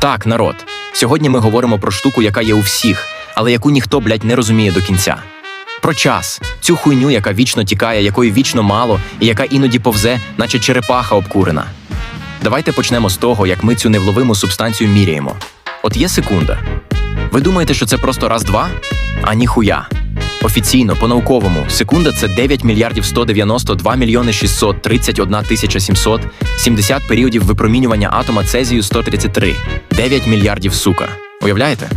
Так, народ. Сьогодні ми говоримо про штуку, яка є у всіх, але яку ніхто, блядь, не розуміє до кінця. Про час, цю хуйню, яка вічно тікає, якої вічно мало, і яка іноді повзе, наче черепаха обкурена. Давайте почнемо з того, як ми цю невловиму субстанцію міряємо. От є секунда. Ви думаєте, що це просто раз-два? А ніхуя. Офіційно, по-науковому, секунда це 9 мільярдів 192 мільйони 631 тисяча 700, 70 періодів випромінювання атома цезію 133. 9 мільярдів сука. Уявляєте?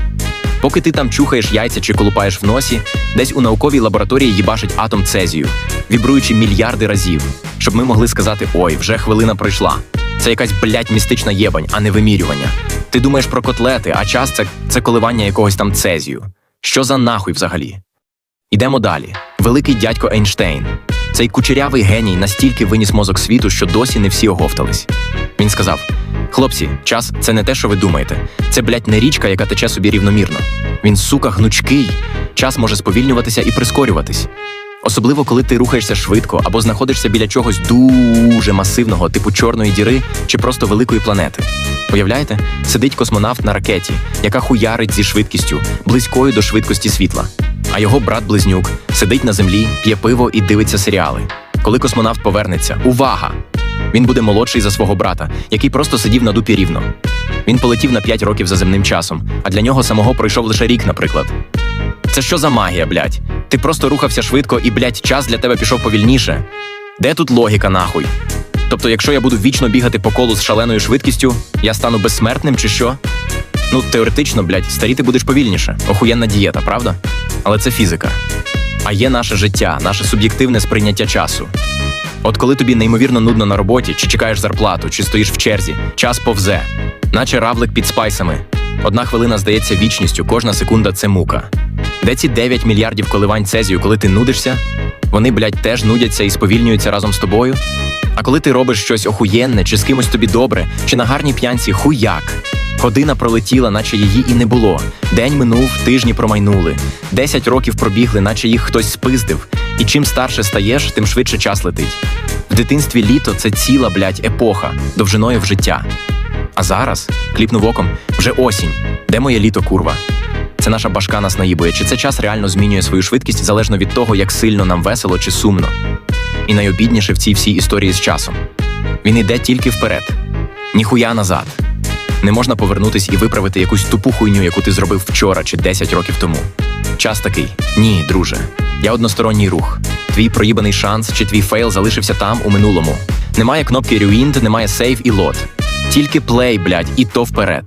Поки ти там чухаєш яйця чи колупаєш в носі, десь у науковій лабораторії їбашить атом цезію, вібруючи мільярди разів, щоб ми могли сказати: ой, вже хвилина пройшла. Це якась блядь, містична єбань, а не вимірювання. Ти думаєш про котлети, а час це, це коливання якогось там цезію. Що за нахуй взагалі? Йдемо далі. Великий дядько Ейнштейн. Цей кучерявий геній настільки виніс мозок світу, що досі не всі оговтались. Він сказав: Хлопці, час це не те, що ви думаєте. Це, блядь, не річка, яка тече собі рівномірно. Він, сука, гнучкий. Час може сповільнюватися і прискорюватись. Особливо, коли ти рухаєшся швидко або знаходишся біля чогось дуже масивного, типу чорної діри чи просто великої планети. Уявляєте, сидить космонавт на ракеті, яка хуярить зі швидкістю, близькою до швидкості світла. А його брат-близнюк сидить на землі, п'є пиво і дивиться серіали. Коли космонавт повернеться, увага! Він буде молодший за свого брата, який просто сидів на дупі рівно. Він полетів на 5 років за земним часом, а для нього самого пройшов лише рік, наприклад. Це що за магія, блядь? Ти просто рухався швидко і, блядь, час для тебе пішов повільніше. Де тут логіка, нахуй? Тобто, якщо я буду вічно бігати по колу з шаленою швидкістю, я стану безсмертним чи що? Ну, теоретично, блядь, старіти будеш повільніше. Охуєнна дієта, правда? Але це фізика. А є наше життя, наше суб'єктивне сприйняття часу. От коли тобі неймовірно нудно на роботі, чи чекаєш зарплату, чи стоїш в черзі, час повзе, наче равлик під спайсами. Одна хвилина здається вічністю, кожна секунда це мука. Де ці 9 мільярдів коливань цезію, коли ти нудишся? Вони, блядь, теж нудяться і сповільнюються разом з тобою. А коли ти робиш щось охуєнне, чи з кимось тобі добре, чи на гарній п'янці хуяк. Година пролетіла, наче її і не було. День минув, тижні промайнули. Десять років пробігли, наче їх хтось спиздив. І чим старше стаєш, тим швидше час летить. В дитинстві літо це ціла, блядь, епоха, довжиною в життя. А зараз, кліпнув оком, вже осінь. Де моє літо, курва? Це наша башка нас наїбує, чи це час реально змінює свою швидкість залежно від того, як сильно нам весело чи сумно. І найобідніше в цій всій історії з часом. Він йде тільки вперед, ніхуя назад. Не можна повернутись і виправити якусь тупу хуйню, яку ти зробив вчора чи 10 років тому. Час такий: ні, друже. Я односторонній рух. Твій проїбаний шанс чи твій фейл залишився там у минулому. Немає кнопки Rewind, немає Save і Load. Тільки плей, блядь, і то вперед.